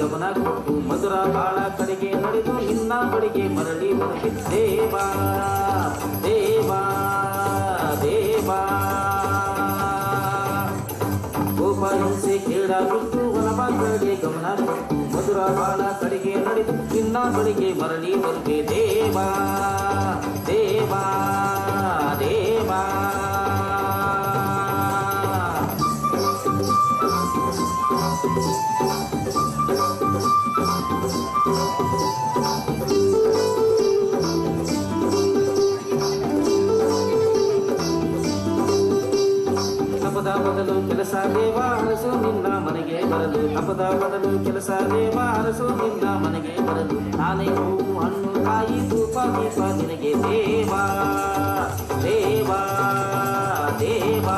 ಗಮನ ಬಾಳ ಕಡೆಗೆ ನಡೆದು ನಿನ್ನ ಬಳಿಗೆ ಮರಳಿ ಬರಲಿ ದೇವಾ ದೇವಾ ಬಿಟ್ಟು ವನವ ಕಡೆ ಗಮನ ಕೊಟ್ಟು ಮಧುರ ಬಾಳ ಕಡೆಗೆ ನಡೆದು ನಿನ್ನ ಬಳಿಗೆ ಮರಳಿ ಬರುವೆ ದೇವಾ ದೇವಾ ದೇವಾ ತಪದ ಬದಲು ಕೆಲಸ ದೇವ ಅರಸು ನಿನ್ನ ಮನೆಗೆ ಬರಲು ತಪದ ಬದಲು ಕೆಲಸ ದೇವ ಅರಸು ನಿನ್ನ ಮನೆಗೆ ಬರಲು ನಾನೇ ಹೂವು ಹಣ್ಣು ಕಾಯಿ ಧೂಪ ದೀಪ ನಿನಗೆ ದೇವಾ ದೇವಾ ದೇವಾ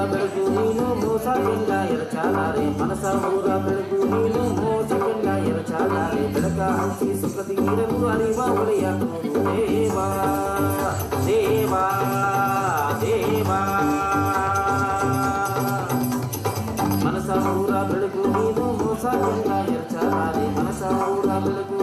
ఊరా పెడుకు నీలో మోసకుండా ఎరచాలారే మనస ఊరా పెడుకు నీలో మోసకుండా ఎరచాలారే పెడక హంసి సుప్రతి నీరను అరివా ఉలయకు దేవా దేవా దేవా మనస ఊరా పెడుకు నీలో మోసకుండా ఎరచాలారే మనస ఊరా పెడుకు